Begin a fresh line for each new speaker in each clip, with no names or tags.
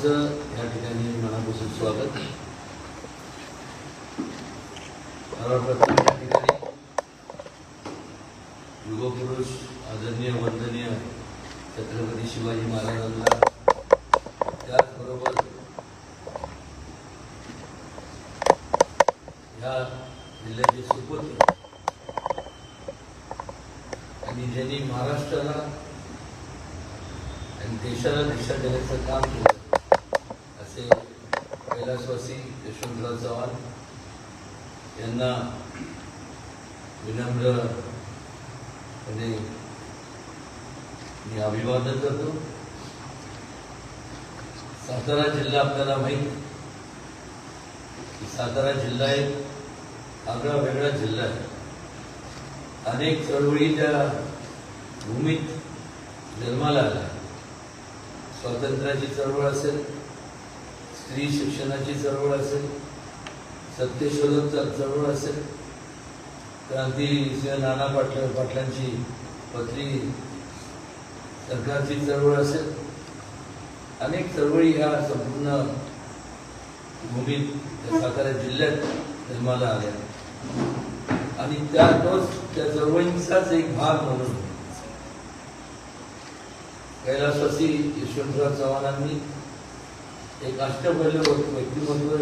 सर्वांचं या ठिकाणी मनापासून स्वागत. सर्वप्रथम या ठिकाणी युगपुरुष आदरणीय वंदनीय छत्रपती शिवाजी महाराजांना त्याचबरोबर या जिल्ह्याचे सुपुत्र आणि ज्यांनी महाराष्ट्राला आणि देशाला दिशा देण्याचं काम केलं असे कैलासवासी यशवंतराव चव्हाण त्यांना विनम्रपणे मी अभिवादन करतो. सातारा जिल्हा आपल्याला माहीत. सातारा जिल्हा एक आगळा वेगळा जिल्हा आहे. अनेक चळवळी त्या भूमीत जन्माला आल्या. स्वातंत्र्याची चळवळ असेल स्त्री शिक्षणाची चळवळ असेल सत्यशोधक चळवळ असेल क्रांती नाना पाटल पाटलांची पत्री सरकारची चळवळ असेल अनेक चळवळी ह्या संपूर्ण भूमीत सातारा जिल्ह्यात जन्माला आल्या. आणि त्या तोच त्या चळवळींचाच एक भाग म्हणून कैलासवासी यशवंतराव चव्हाणांनी एक अष्टपैलू व्यक्तिमत्व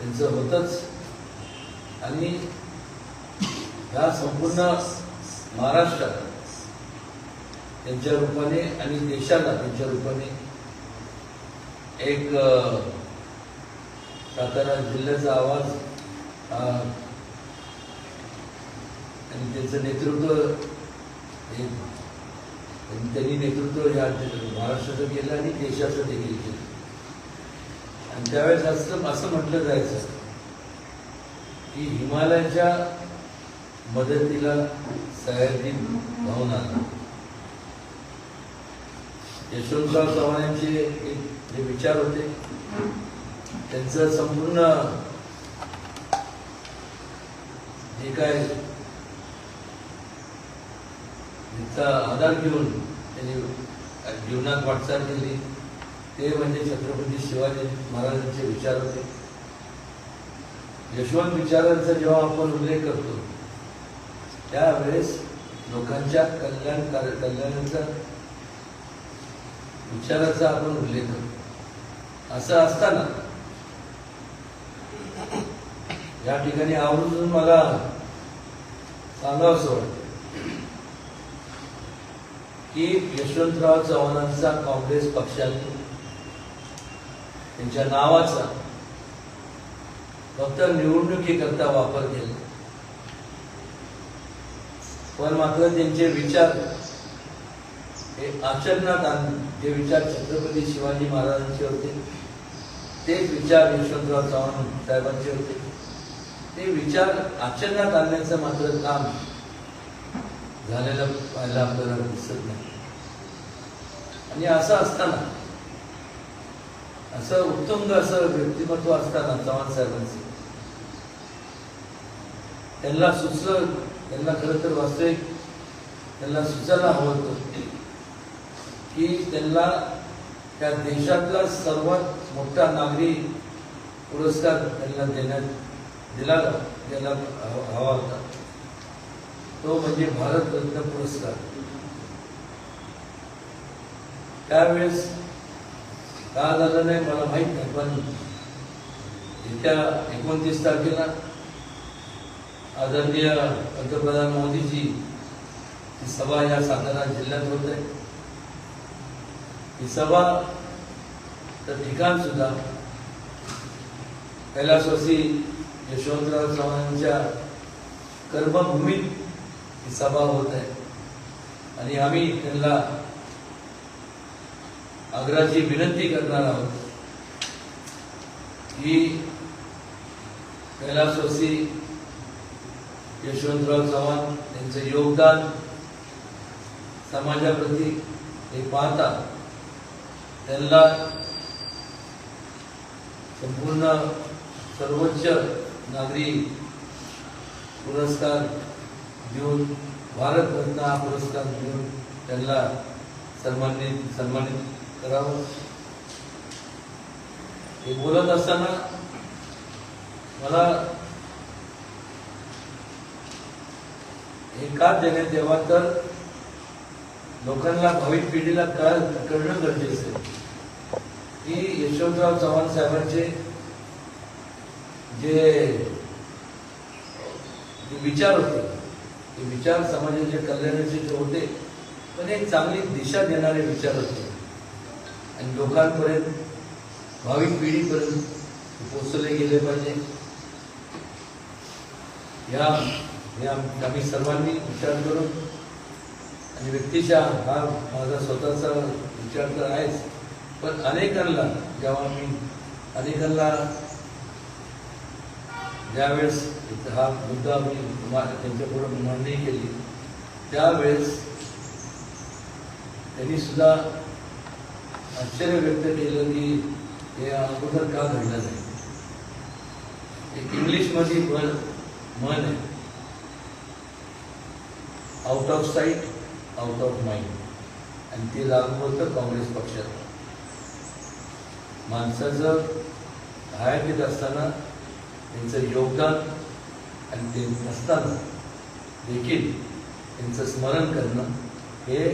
त्यांचं होतच. आणि ह्या संपूर्ण महाराष्ट्रात त्यांच्या रूपाने आणि देशाला त्यांच्या रूपाने एक सातारा जिल्ह्याचा आवाज आणि त्यांचं नेतृत्व त्यांनी नेतृत्व या महाराष्ट्राचं केलं आणि देशाचं देखील केलं. आणि त्यावेळेस असं असं म्हटलं जायचं की हिमालयाच्या मदतीला सह्याद्री भावना आला. यशवंतराव चव्हाण यांचे जे विचार होते त्यांचं संपूर्ण जे काय तिचा आधार घेऊन त्यांनी जीवनात वाटचाल केली ते म्हणजे छत्रपती शिवाजी महाराजांचे विचार होते. यशवंत विचारांचा जेव्हा आपण उल्लेख करतो त्यावेळेस लोकांच्या कल्याण कार्य कल्याणाचा विचाराचा आपण उल्लेख करतो. असं असताना या ठिकाणी आवर्जून मला सांगावंसं वाटतं की यशवंतराव चव्हाणांचा काँग्रेस पक्षाने त्यांच्या नावाचा फक्त निवडणुकीकरता वापर केला. पण मात्र त्यांचे विचार हे आचरणात जे विचार छत्रपती शिवाजी महाराजांचे होते तेच विचार यशवंतराव चव्हाण साहेबांचे होते. ते विचार आचरणात आणण्याचं मात्र काम झालेलं पाहायला आपल्याला दिसत नाही. आणि असं असताना असं उत्तुंग असं व्यक्तिमत्व असताना चव्हाण साहेबांचं. त्यांना सुचलं त्यांना खरं तर वास्तविक त्यांना सुचायला हवं होतं की त्यांना त्या देशातला सर्वात मोठा नागरी पुरस्कार त्यांना देण्यात दिला द्यायला हवा हवा होता. तो म्हणजे भारतरत्न पुरस्कार. त्यावेळेस का झालं नाही मला माहीत नाही पण येत्या एकोणतीस तारखेला आदरणीय पंतप्रधान मोदीजी ही सभा या सातारा जिल्ह्यात होत आहे. ही सभा तर ठिकाण सुद्धा कैलासवासी यशवंतराव चव्हाणांच्या कर्मभूमीत ही सभा होत आहे. आणि आम्ही त्यांना आग्रहाची विनंती करणार आहोत की कैलासवासी यशवंतराव चव्हाण यांचं योगदान समाजाप्रती हे पाहता त्यांना संपूर्ण सर्वोच्च नागरी पुरस्कार देऊन भारतरत्न हा पुरस्कार देऊन त्यांना सन्मानित सन्मानित करावं हे बोलत असताना मला हे का देण्यात यावा तर लोकांना भाविक पिढीला कळ कळणं गरजेचं की यशवंतराव चव्हाण साहेबांचे जे जे विचार होते ते विचार समाजाच्या कल्याणाचे जे होते पण एक चांगली दिशा देणारे विचार होते. आणि लोकांपर्यंत भाविक पिढीपर्यंत पोचवले गेले पाहिजे. या आम्ही सर्वांनी विचार करून आणि व्यक्तीच्या हा माझा स्वतःचा विचार तर आहेच पण अनेकांना जेव्हा मी अनेकांना ज्यावेळेस हा मुद्दा मी त्यांच्याकडून त्यांच्यापुढे मांडणी केली त्यावेळेस त्यांनी सुद्धा आश्चर्य व्यक्त केलं की हे अगोदर का घडलं नाही? एक इंग्लिशमध्ये मन मन आहे. Out of sight out of mind आणि ते लागू होतं काँग्रेस पक्षात. माणसाचं हयातीत असताना त्यांचं योगदान आणि ते नसताना देखील त्यांचं स्मरण करणं हे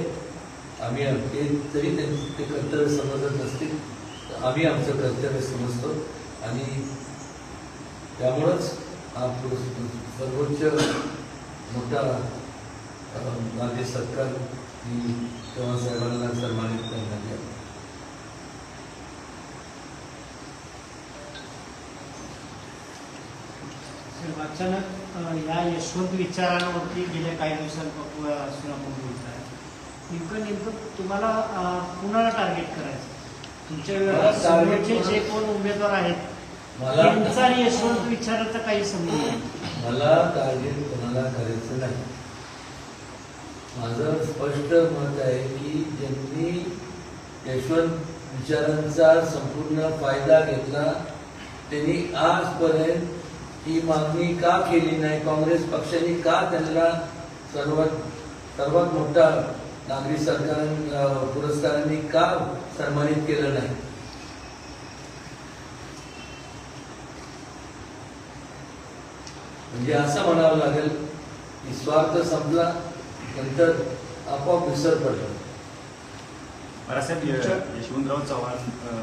आम्ही ते जरी ते कर्तव्य समजत नसतील तर आम्ही आमचं कर्तव्य समजतो. आणि त्यामुळंच हा सर्वोच्च मोठा माझे सरकार मी तेव्हा साहेबांना सन्मानित करण्यात आला.
अचानक या यशवंत विचारांवरती गेल्या काही दिवसांपासून आपण बोलत आहे. नेमकं नेमकं तुम्हाला कुणाला टार्गेट करायचं? तुमच्या समोरचे जे
कोण-
उमेदवार आहेत
मला
त्यांचा आणि यशवंत विचाराचा काही संबंध नाही.
मला टार्गेट कोणाला करायचं नाही. माझं स्पष्ट मत आहे की ज्यांनी यशवंत विचारांचा संपूर्ण फायदा घेतला त्यांनी आजपर्यंत ही मागणी का केली नाही? काँग्रेस पक्षाने का त्यांना सर्वात सर्वात मोठा नागरी सरकार पुरस्कारांनी का सन्मानित केलं नाही? म्हणजे असं म्हणावं लागेल की स्वार्थ संपला नंतर आपोआप विसर पडला.
बाळासाहेब यशवंतराव चव्हाण अ,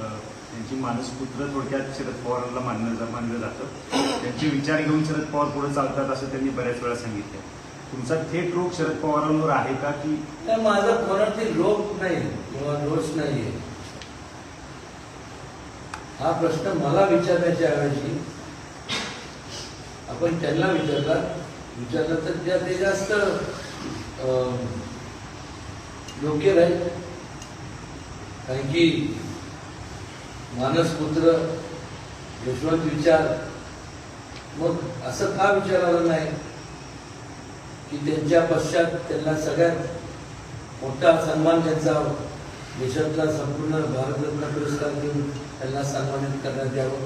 यांची मानसपुत्र थोडक्यात शरद पवारांना मानलं मानलं जातं. त्यांचे विचार घेऊन शरद पवार पुढे चालतात असं त्यांनी बऱ्याच वेळा सांगितलं. तुमचा थेट रोग शरद पवारांवर आहे का की
तर माझा कोणाची रोग नाही किंवा दोष नाहीये. हा प्रश्न मला विचारण्याच्या ऐवजी आपण त्यांना विचारला. विचारलं तर त्या ते जास्त अं, योग्य राहील कारण की मानसपुत्र यशवंत विचार मग असं का विचारायला नाही? की त्यांच्या पश्चात त्यांना सगळ्यात मोठा सन्मान त्यांचा देशातला संपूर्ण भारतरत्न पुरस्कार देऊन त्यांना सन्मानित करण्यात यावं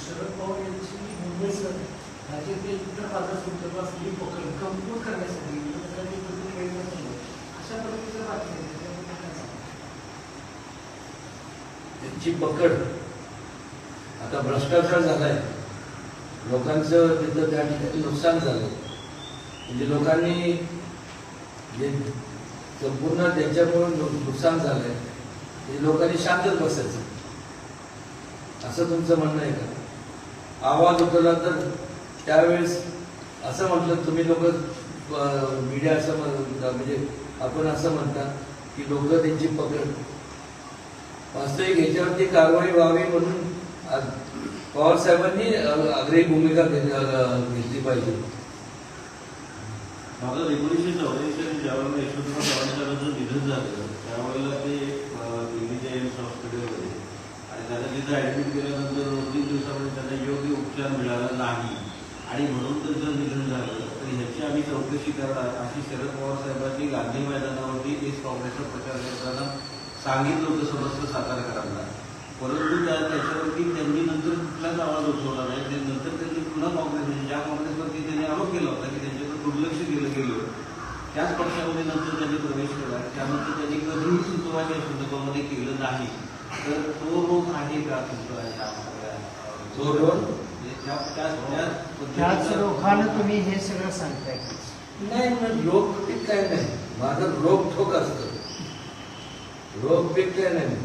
शरद पवार यांची मुंबईसह राज्यातील इतर भागात उद्योगास पकड कमकुवत करण्यासाठी. अशा पद्धतीचं बातमी?
त्यांची पकड आता भ्रष्टाचार झालाय लोकांचं तिथं त्या ठिकाणी नुकसान झालंय म्हणजे लोकांनी जे संपूर्ण त्यांच्यामुळे नुकसान नुकसान झालंय ते लोकांनी शांतच बसायचं. असं तुमचं म्हणणं आहे का? आवाज उठवला तर त्यावेळेस असं म्हटलं तुम्ही लोक मीडिया असं म्हण- म्हणजे आपण असं म्हणता की लोक त्यांची पकड. वास्तविक याच्यावरती कारवाई व्हावी म्हणून पवार साहेबांनी आग्रही भूमिका घेतली पाहिजे.
माझं एकोणीसशे चौऱ्याऐंशी आणि ज्यावेळेला यशवंतराव चव्हाणांचं निधन झालं त्यावेळेला ते दिल्लीच्या एम्स हॉस्पिटलमध्ये आणि त्यांना तिथं ॲडमिट केल्यानंतर दोन तीन दिवसामध्ये त्यांना योग्य उपचार मिळाला नाही. आणि म्हणून त्यांचं निधन झालं. तर ह्याची आम्ही चौकशी करणार. अशी शरद पवार साहेबांनी गांधी मैदानावरती एस काँग्रेसचा प्रचार करताना सांगितलं होतं समस्त सातारकरांना. परंतु त्या त्याच्यावरती त्यांनी नंतर कुठलाच आवाज उठवला नाही. ते नंतर त्यांनी पुन्हा काँग्रेस ज्या काँग्रेसवरती त्यांनी आरोप केला होता की त्यांच्याकडे दुर्लक्ष केलं गेलं त्याच पक्षामध्ये नंतर त्यांनी प्रवेश केला. त्यानंतर त्यांनी कधीही तुमचं यशवंतरावमध्ये केलं नाही. तर तो रोग आहे का तुमचा
तो रोग?
म्हणजे त्या
त्याच रोखानं तुम्ही हे सगळं सांगताय.
नाही रोग पीक काय नाही. माझं रोग ठोक असतं. रोग पीक काय नाही.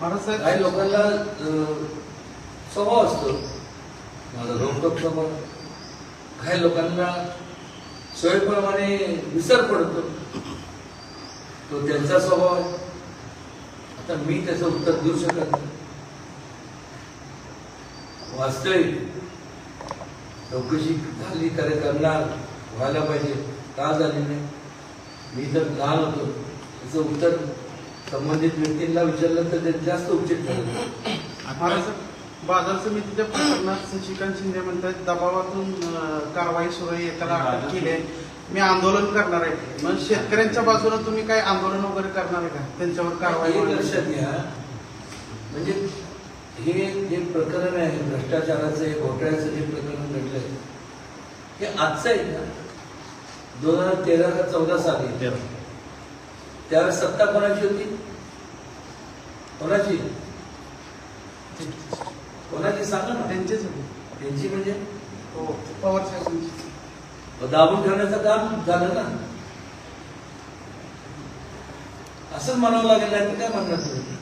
बाळासाहेब
काही लोकांना स्वभाव असतो. माझा रोगटोक स्वभाव काही लोकांना सोयीप्रमाणे विसर पडतो. तो त्यांचा स्वभाव आहे. आता मी त्याचं उत्तर देऊ शकत नाही. वास्तविक चौकशी झाली करे करणार व्हायला पाहिजे. का झाली नाही? मी तर लहान होतो. त्याचं उत्तर संबंधित व्यक्तींना विचारलं तर ते जास्त उचित ठरेल
महाराष्ट्र बाजार समितीच्या प्रकरणात शशिकांत शिंदे म्हणतात दबावातून कारवाई सुरू आहे एकाला अटक केली आहे. मी आंदोलन करणार आहे. मग शेतकऱ्यांच्या बाजूने तुम्ही काय आंदोलन वगैरे करणार आहे का? त्यांच्यावर कारवाई
लक्षात घ्या. म्हणजे हे जे प्रकरण आहे भ्रष्टाचाराचं हे घोटाळ्याचं जे प्रकरण घडलंय हे आजचं आहे का दोन हजार तेरा का चौदा साली? त्यावेळेस सत्ता कोणाची होती? कोणाची? कोणाची? सांगा ना.
त्यांचेच होते.
त्यांची म्हणजे?
हो पवार साहेबांची.
दाबून ठेवण्याचं काम झालं ना. असंच म्हणावं लागेल नाही तर काय म्हणणार तुम्ही?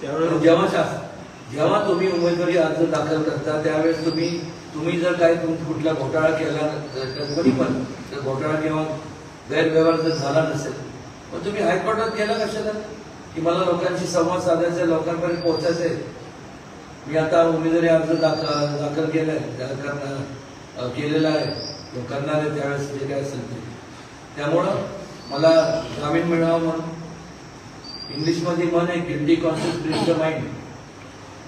त्यावेळेस
जेव्हा शास- जेव्हा तुम्ही उमेदवारी अर्ज दाखल करता त्यावेळेस तुम्ही तुम्ही जर काही तुम कुठला घोटाळा केला तर कोणी पण तर घोटाळा किंवा गैरव्यवहार जर झाला नसेल पण तुम्ही हायकोर्टात गेला कशाला? की मला लोकांशी संवाद साधायचा लोकांपर्यंत पोहोचायचं आहे मी आता उमेदवारी अर्ज दाखल दाखल केलाय. त्याला करणं- केलेला आहे. लोकांना आहे त्यावेळेस जे काय असेल ते. त्यामुळं मला जामीन मिळावं म्हणून. इंग्लिशमध्ये मन आहे guilty conscious bridge the mind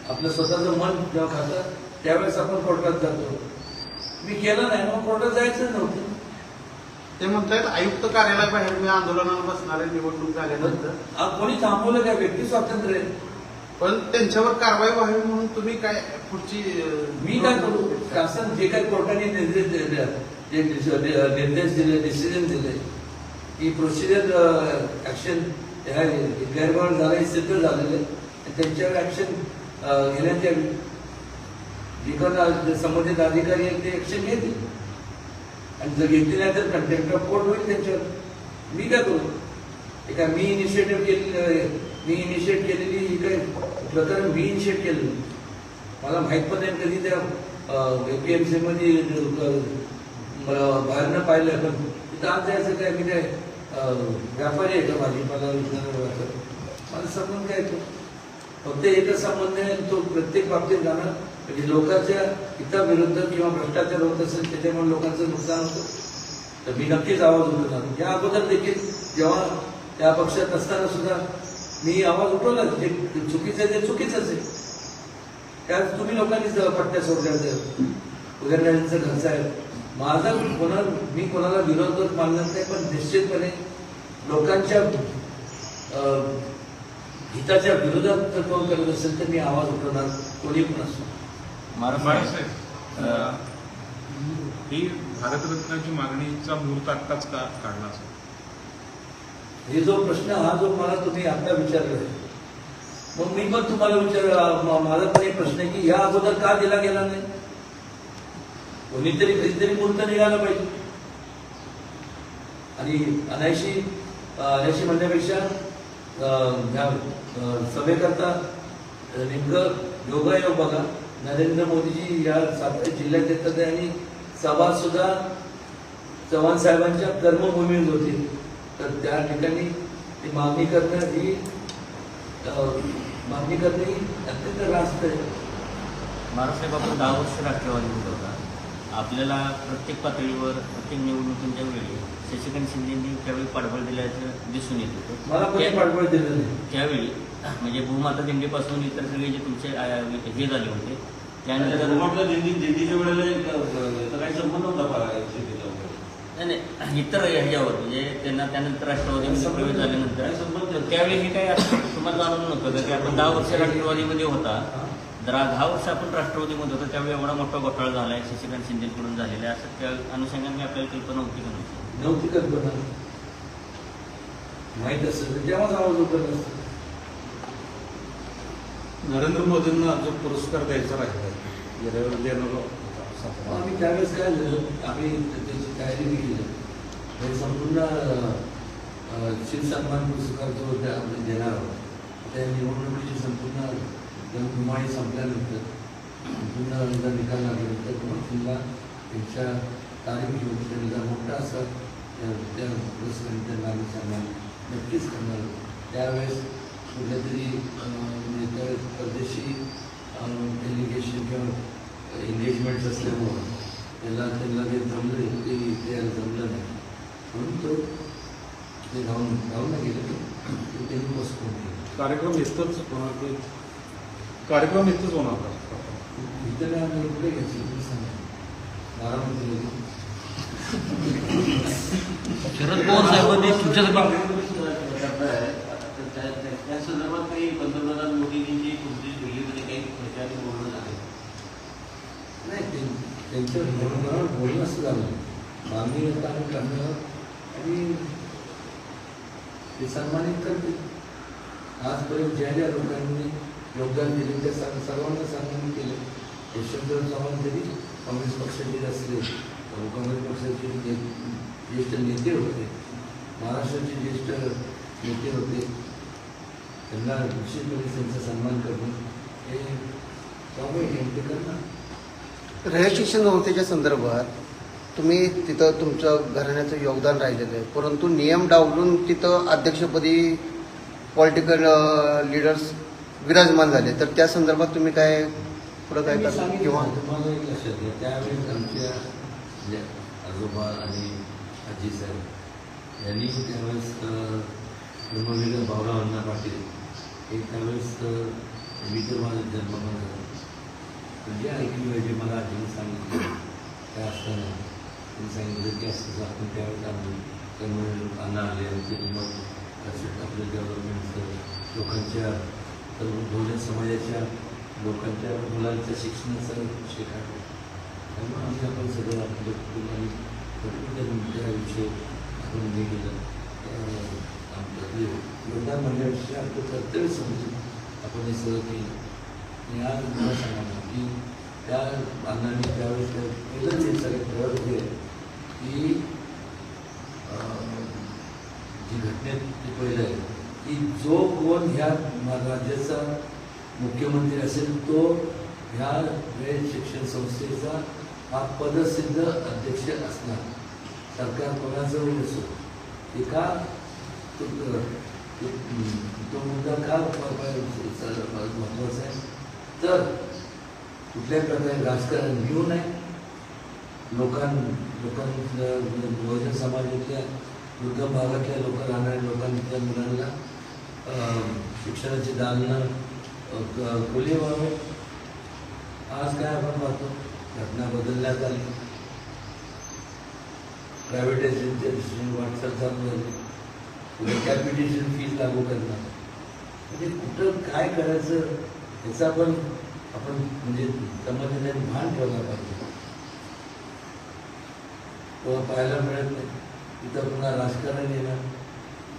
आपलं स्वतःचं मन जेव्हा खातं त्यावेळेस आपण कोर्टात जातो. मी केलं नाही मग कोर्टात जायचं नव्हतं.
ते म्हणतायत आयुक्त कार्यालयाबाहेर मी आंदोलनाला बसणार आहे निवडणूक झाल्यानंतर.
कोणी थांबवलं काय व्यक्ती स्वातंत्र्य आहे.
पण त्यांच्यावर कारवाई व्हावी म्हणून तुम्ही काय पुढची अं,
मी काय करू? शासन जे काही कोर्टाने निर्देश दिले जे निर्देश दिले डिसिजन दिले की प्रोसिजर ऍक्शन गैरव्यवहार झाला हे सिद्ध झालेले आहे. त्यांच्यावर ऍक्शन घेण्यात यावी. जे कोण संबंधित अधिकारी आहेत ते ऍक्शन घेतील. आणि जर घेतली नाही तर कंटेंट ऑफ कोर्ट होईल त्यांच्यावर? मी काय करू? एका मी इनिशिएटिव्ह केलेली मी इनिशिएट केलेली ही काही प्रकरण मी इनिशिएट केलेलं मला माहीत पण नाही कधी त्या ए पी एम सीमध्ये मला बाहेरनं पाहिलं पण तिथं आज जायचं काय मी काय व्यापारी आहे का भाजीपाला मला संबंध काय तो? फक्त एकच संबंध आहे तो प्रत्येक बाबतीत जाणं म्हणजे लोकांच्या हिताविरुद्ध किंवा भ्रष्टाचार होत असेल त्याच्यामुळे लोकांचं नुकसान होतं. तर मी नक्कीच आवाज उठवणार. म्हणजे या अगोदर देखील जेव्हा त्या पक्षात असताना सुद्धा मी आवाज उठवला जे चुकीचं आहे ते चुकीचंच आहे. त्यात तुम्ही लोकांनीच पट्ट्या सोडल्या उदयनराजेंचं घरचं आहे माझा कोणा मी कोणाला विरोध मानणार नाही पण निश्चितपणे लोकांच्या हिताच्या विरोधात जर कोण करत असेल तर मी आवाज उठवणार कोणी पण असतो
महाराष्ट्र ही भारतरत्नाची मागणीचा मुहूर्त आत्ताच का काढला असेल?
हे जो प्रश्न हा जो मला तुम्ही आता विचारलाय मग मी पण तुम्हाला विचार माझा पण एक प्रश्न आहे की या अगोदर का दिला गेला नाही? कोणीतरी कधीतरी मुहूर्त निघाला पाहिजे. आणि अनायशी अनायशी म्हणण्यापेक्षा अं, ह्या सभेकरता नेमकं योगायोग बघा. नरेंद्र मोदीजी या सातारा जिल्ह्यात येतात आणि सभा सुद्धा चव्हाण साहेबांच्या कर्मभूमीत होती. तर त्या ठिकाणी ती मागणी करणं ही मागणी करणं ही अत्यंत रास्त आहे.
महाराष्ट्र आपण दहा वर्ष राष्ट्रवादी होता. आपल्याला प्रत्येक पातळीवर प्रत्येक निवडणुकीच्या वेळी शशिकांत शिंदेंनी त्यावेळी पाठबळ दिल्याचं दिसून येत होतं.
पाठबळ दिलं
त्यावेळी म्हणजे भूमाता दिंडीपासून इतर सगळे जे तुमचे हे झाले होते त्यानंतर
दिंडी दिंडीच्या वेळेला काही संबंध होता?
नाही, नाही इतर ह्याच्यावर म्हणजे त्यांना त्यानंतर राष्ट्रवादीमध्ये प्रवेश झाल्यानंतर.
संबंध
त्यावेळी हे काय तुम्हाला जाणून नव्हतं का की आपण दहा वर्ष राष्ट्रवादीमध्ये होता. दहा दहा वर्ष आपण राष्ट्रवादीमध्ये होतो त्यावेळी एवढा मोठा घोटाळा झाला आहे शशिकांत शिंदेकडून झालेला आहे. असं त्या अनुषंगाने आपल्याला कल्पना होती का नव्हती
नव्हती कल्पना. माहीत असेल तेव्हाच आवाज
नरेंद्र मोदींना जो पुरस्कार द्यायचा राहिला देणार होता.
आम्ही त्यावेळेस काय झालं आम्ही त्याची तयारी बी केली. हे संपूर्ण अं, शिव सन्मान पुरस्कार जो देणार आहोत. त्या निवडणुकीची संपूर्ण जनधुमाळी संपल्यानंतर संपूर्ण एकदा निकाल लागल्यानंतर मग किंवा त्यांच्या तारीख घेऊन त्यांना मोठा असा त्या त्या त्यांना आम्ही सन्मान नक्कीच करणार त्यावेळेस कुठल्या तरी अं, परदेशी डेलिगेशन किंवा एंगेजमेंट्स असल्यामुळं त्याला त्यांना जे जमलं ते ते जमलं नाही. म्हणून तो ते राहून राहून गेलं ते ते त्यांनी पोस्टपोन केलं
कार्यक्रम येतच होणार कार्यक्रम इथंच होणार का?
शरद पवार साहेबांनी
त्या- संदर्भात काही पंतप्रधान मोदींची तुमची दिल्लीमध्ये काही प्रचार बोलणं झाले
नाही त्यांच्या बोलणं असं झालं आता आणि ते सन्मानित करते आजपर्यंत ज्या ज्या लोकांनी योगदान दिले त्या सर्व सर्वांना सन्मान केलं. यशवंतराव चव्हाण जरी काँग्रेस पक्षाचे असले काँग्रेस पक्षाचे ज्येष्ठ नेते होते. महाराष्ट्राचे ज्येष्ठ नेते होते. त्यांना निश्चितपणे त्यांचा सन्मान करणं हे त्यामुळे आहे, ते करणार.
रहिवासी संस्थेच्या संदर्भात तुम्ही तिथं तुमचं घराण्याचं योगदान राहिलेलं आहे. परंतु नियम डावलून तिथं अध्यक्षपदी पॉलिटिकल लिडर्स विराजमान झाले. तर त्या संदर्भात तुम्ही काय पुढं काय करता किंवा?
तुम्हाला एक लक्षात घ्या त्यावेळेस आमच्या जे आजोबा आणि आजी साहेब यांनी त्यावेळेस ब्रह्मवीर भाऊराव अण्णा पाटील हे त्यावेळेस अं, मी तर माझा जन्म पण झाला म्हणजे ऐकली पाहिजे मला आजीने सांगितलं. काय असताना त्यांनी सांगितलं की असं आपण त्यावेळेस आम्ही त्यामुळे अण्णा आले आणि ते मग असं आपलं डेव्हलपमेंटचं लोकांच्या सर्व बहुजन समाजाच्या लोकांच्या मुलांच्या शिक्षणाचा विषय काढला त्यामुळे आम्ही आपण सगळं आपल्या कुटुंब आणि भरपूर आपण हे केलं. आपलं योगदान मंडळाचे आपलं कर्तव्य समजून आपण हे सगळं केलं. आणि आज मला सांगा की त्या अण्णांनी त्यावेळेस त्या ते सगळे प्रयोग हे की जी घटनेत ते पहिलं आहे की जो कोण ह्या राज्याचा मुख्यमंत्री असेल तो ह्या वेळ शिक्षण संस्थेचा हा पदसिद्ध अध्यक्ष असणार. सरकार कोणाजवळ असो ते का तो तो- तो मुद्दा का महत्त्वाचा आहे. तर कुठल्याही प्रकारे राजकारण घेऊ नये? लोकां लोकां बहुजन समाजातल्या दुर्गम भागातल्या लोक राहणाऱ्या लोकांच्या मुलांना शिक्षणाची दालनं अं, खुली व्हावे आज काय आपण पाहतो? घटना बदलण्यात आली. प्रायव्हेटायझेशनच्या दृष्टीने वाटचाल चालू झाली. पुढे कॅपिटेशन फीज लागू करणार. म्हणजे कुठं काय करायचं याचा पण आपण म्हणजे समाजाने भान ठेवला पाहिजे. तो पाहायला मिळत नाही. तिथं पुन्हा राजकारण येणार.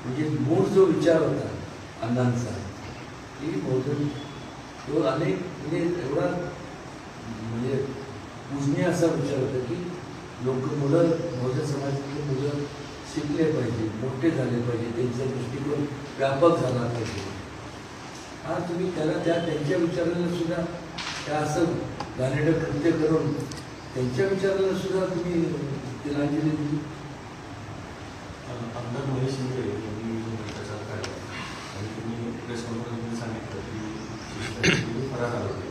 म्हणजे मूळ जो विचार होता अण्णांचा की बहुजन तो अनेक म्हणजे एवढा म्हणजे पूजनीय असा विचार होता की लोक मुलं बहुजन समाजातली मुलं शिकले पाहिजे मोठे झाले पाहिजे त्यांचा दृष्टिकोन व्यापक झाला पाहिजे. हा तुम्ही त्याला त्या त्यांच्या विचाराला सुद्धा त्या असं घाणेरडं कृत्य करून त्यांच्या विचाराला सुद्धा तुम्ही तिलांजली दिली.
आमदार महेश शिंदे यांनी जो भ्रष्टाचार काढला आणि तुम्ही प्रेस कॉन्फरन्समध्ये सांगितलं की फरार आले होते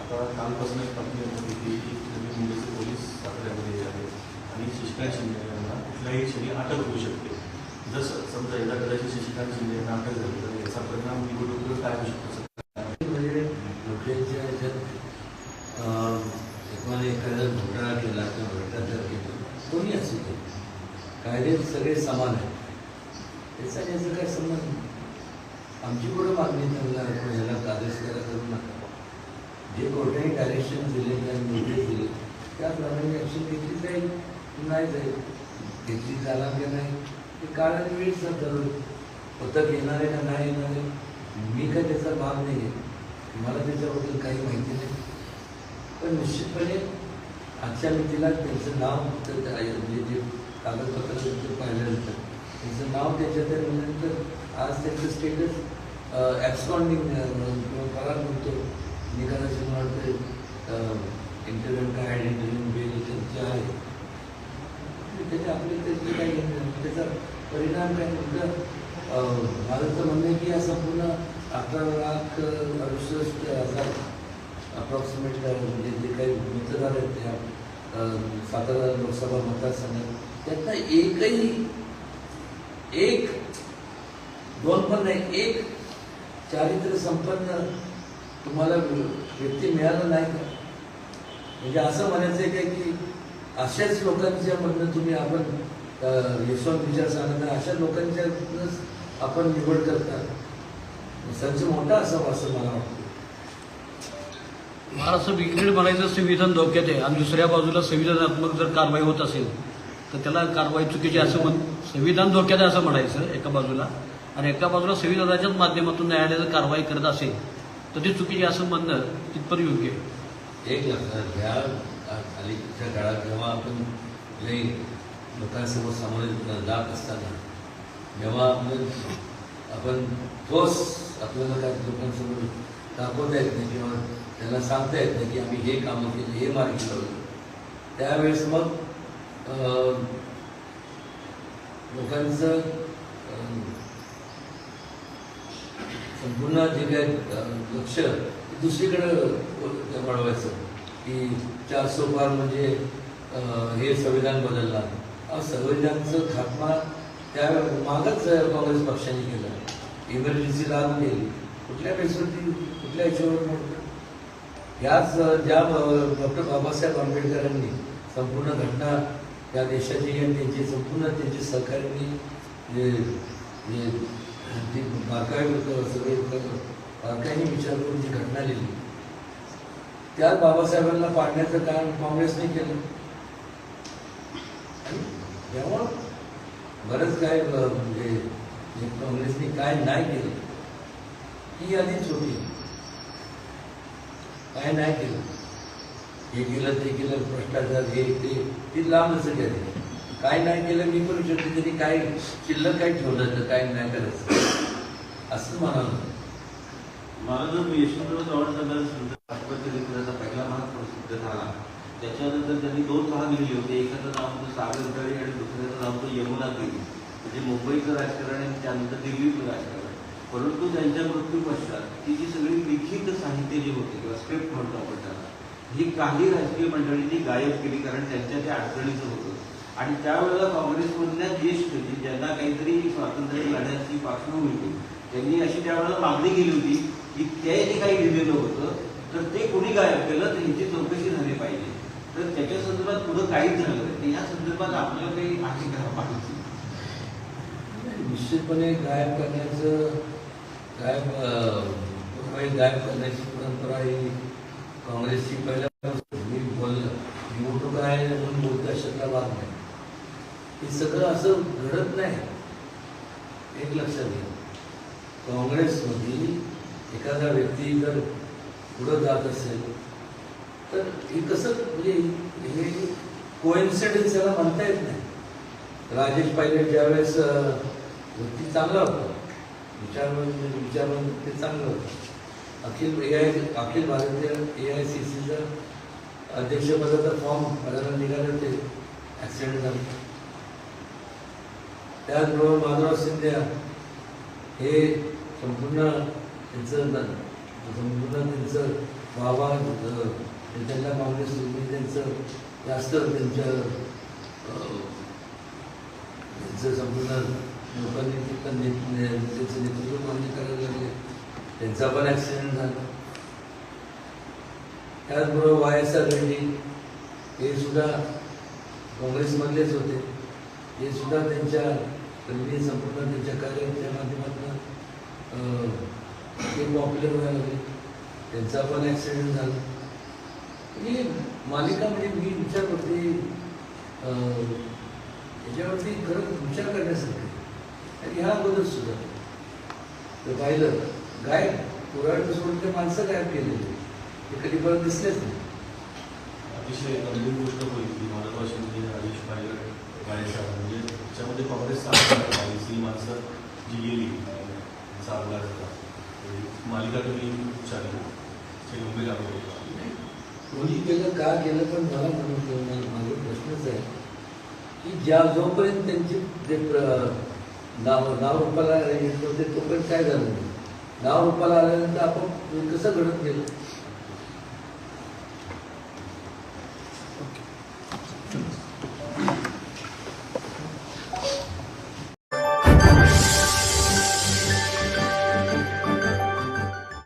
आता कालपासून एक बातमी होती की नवी मुंबईचे पोलीस साताऱ्यामध्ये आहेत आणि शशिकांत शिंदे यांना कुठल्याही क्षणी अटक होऊ शकते. जसं समजा एकदा कदाचित शशिकांत शिंदे यांना अटक झाली तर याचा परिणाम निवडणुकीवर काय होऊ शकतो
म्हणजे लोकांच्या ह्याच्यात अं, एकाने एखादा घोटाळा केला किंवा भ्रष्टाचार केला कोणी असू दे कायदे सगळे समान आहेत त्याचा आणि याचा काय संबंध नाही. आमची कुठं मागणी त्यांना आपण ह्याला कायदेशीर करू नका जे कोर्टाने डायरेक्शन दिले आणि निर्देश दिले त्याप्रमाणे ॲक्शन घेतली जाईल की नाही जाईल घेतली जाणार की नाही ते काळ आणि वेळच ठरवलं पथक येणार आहे का नाही येणार आहे मी काय त्याचा भाग नाही आहे मला त्याच्याबद्दल काही माहिती नाही पण निश्चितपणे मागच्या मितीला त्यांचं नाव तर त्या- म्हणजे जे कागदपत्र ते पाहिल्यानंतर. त्यांचं नाव त्याच्यात आहे म्हणल्यानंतर आज त्यांचं स्टेटस ॲब्सकॉन्डिंग किंवा फरार म्हणतो निकालाचे मला वाटतं इंटरव्ह्यू काय इंटरव्ह्यू बिल त्यांचे आहे. म्हणजे त्याच्या आपले त्याचे काही नाही. म्हणजे त्याचा परिणाम काय म्हणतात माझं तर म्हणणं आहे की या संपूर्ण अकरा लाख अडुसष्ट हजार अप्रॉक्सिमेट म्हणजे जे काही मतदार आहेत त्या सातारा लोकसभा मतदारसंघात त्यातनं एकही एक दोन पण नाही एक चारित्र्य संपन्न तुम्हाला व्यक्ती मिळालं नाही का? म्हणजे असं म्हणायचं आहे काय की अशाच लोकांच्या म्हणणं तुम्ही आपण यशवंत विचार सांगत अशा लोकांच्यातूनच आपण निवड करता. संच मोठा असावा असं मला वाटतं.
महाराष्ट्र बिग्रेड म्हणायचं संविधान धोक्यात आहे. आणि दुसऱ्या बाजूला संविधानात्मक जर कारवाई होत असेल तर त्याला कारवाई चुकीची असं म्हण संविधान धोक्यात आहे असं म्हणायचं एका बाजूला. आणि एका बाजूला संविधानाच्याच माध्यमातून न्यायालय जर कारवाई करत असेल तर ती चुकीची असं म्हणणं तिथपर योग्य आहे.
एक लक्षात घ्या अलीकडच्या काळात जेव्हा आपण लई लोकांसमोर सामोरे जात असताना जेव्हा आपण आपण ठोस आपल्याला काय लोकांसमोर दाखवता येत नाही किंवा त्यांना सांगता येत नाही की आम्ही हे कामं केली हे मार्गी लावलं त्यावेळेस मग लोकांचं संपूर्ण जे काय लक्ष दुसरीकडे वळवायचं की चार सोपार म्हणजे हे संविधान बदलला संविधानचं खात्मा त्या मागच काँग्रेस पक्षाने केलं. इमर्जन्सी लागू केली. कुठल्या बेसवरती कुठल्या हिशोबावर मोडलं? याच ज्या डॉक्टर बाबासाहेब आंबेडकरांनी संपूर्ण घटना या देशाची आणि त्यांची संपूर्ण त्यांची सहकार्यांनी जे जे बारकाई सगळे बारकाईने विचार करून जी घटना लिहिली त्यात बाबासाहेबांना पाडण्याचं काम काँग्रेसने केलं आणि तेव्हा बरंच काय म्हणजे काँग्रेसने काय नाही केलं ही यादीच होती काय नाही केलं. हे केलं ते केलं भ्रष्टाचार हे ते ती लांब नसं काय नाही केलं मी करू शकते तरी काय शिल्लक काय ठेवलं तर काय नाही करायचं? असं म्हणाल
मला जो यशवंतराव चव्हाण साहेबांचा राष्ट्रपती पहिला महाग प्रसिद्ध झाला त्याच्यानंतर त्यांनी दोन भाग लिहिले होते. एकाचं नाव होतं सागरदरी आणि दुसऱ्याचं नाव होतं यमुनागिरी म्हणजे मुंबईचं राजकारण आणि त्यानंतर दिल्लीचं राजकारण. परंतु त्यांच्या मृत्यूपश्चात ती जी सगळी लिखित साहित्य जे होते किंवा स्क्रिप्ट म्हणतो आपण त्याला ही काही राजकीय मंडळींनी गायब केली कारण त्यांच्या त्या अडचणीचं होतं. आणि त्यावेळेला काँग्रेसमधल्या ज्येष्ठ जे ज्यांना काहीतरी स्वातंत्र्य लढ्याची पार्श्वभूमी होती त्यांनी अशी त्यावेळेला मागणी केली होती की ते जे काही लिहिलेलं होतं तर ते कोणी गायब केलं तर ह्याची चौकशी झाली पाहिजे. तर त्याच्या संदर्भात पुढं काहीच झालं नाही. तर या संदर्भात आपल्याला काही आहे का पाहिजे
निश्चितपणे गायब करण्याचं गायब मुंबई गायब करण्याची परंपरा ही काँग्रेसची पहिल्यापासून मी बोललं. निवडणूक आहे म्हणून बोलता शकला भाग नाही. हे सगळं असं घडत नाही. एक लक्षात घ्या. काँग्रेसमध्ये एखादा व्यक्ती जर पुढं जात असेल तर हे कसं म्हणजे हे कोइन्सिडन्स याला म्हणता येत नाही. राजेश पायलट ज्यावेळेस व्यक्ती चांगला होता विचार विचार ते चांगलं होतं. अखिल ए आय अखिल भारतीय ए आय सी सीचं अध्यक्षपदाचा फॉर्म भरायला निघाले होते. ॲक्सिडेंट झाला. त्याचबरोबर माधवराव सिंधिया हे संपूर्ण त्यांचं न- संपूर्ण त्यांचं वावा अं, त्यांना काँग्रेस त्यांचं जास्त त्यांच्या त्यांचं संपूर्ण लोकांनी तिथं त्याचं नेतृत्व मान्य करायला लागले. त्यांचा पण ॲक्सिडेंट झाला. त्याचबरोबर वाय एस आर रेड्डी हे सुद्धा काँग्रेसमधलेच होते. हे सुद्धा त्यांच्या त्यांनी संपूर्ण त्यांच्या कार्याच्या माध्यमातून ते पॉप्युलर व्हायला लागले. त्यांचा पण ॲक्सिडेंट झाला. ही मालिका म्हणजे मी विचार करते याच्यावरती खरंच विचार करण्यासारखं. आणि ह्या अगोदर सुद्धा तर पाहिलं गाय पुराण सोडून ते माणसं गायब केलेली ते कधी परत दिसलेच नाही.
अतिशय गंभीर गोष्ट बघितली महत्वाची म्हणजे हरीश पायलट गायचा म्हणजे त्याच्यामध्ये काँग्रेस ही माणसं जी गेली चांगला मालिका तुम्ही चालली ते मुंबई लागू
कोणी केलं का केलं पण मला म्हणून मला माझा प्रश्नच आहे की ज्या जोपर्यंत त्यांची ते प्र- नाव नाव रूपाला येत नव्हते तोपर्यंत काय झालं नाही. नाव रूपाला आल्यानंतर आपण कसं घडत गेलं?